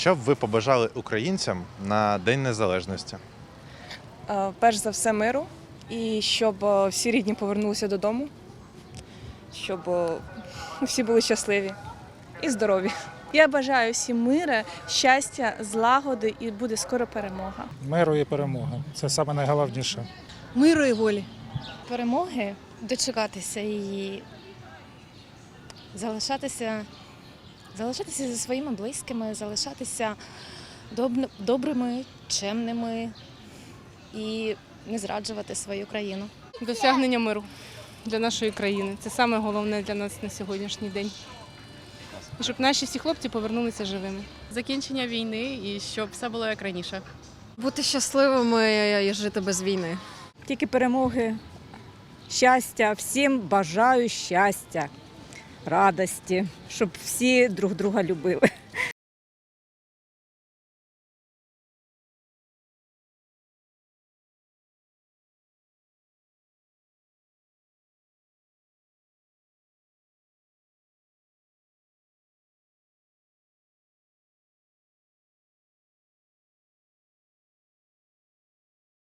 Що б ви побажали українцям на День Незалежності? Е, Перш за все миру і щоб е, всі рідні повернулися додому, щоб е, всі були щасливі і здорові. Я бажаю всім мира, щастя, злагоди і буде скоро перемога. Миру і перемоги. Це саме найголовніше. миру і волі. перемоги дочекатися і залишатися, залишатися зі своїми близькими, залишатися доб- добрими, чемними і не зраджувати свою країну. Досягнення миру для нашої країни. Це саме головне для нас на сьогоднішній день. Щоб наші всі хлопці повернулися живими. закінчення війни і щоб все було як раніше. Бути щасливими і жити без війни. Тільки перемоги, щастя, всім бажаю щастя, радості, щоб всі друг друга любили.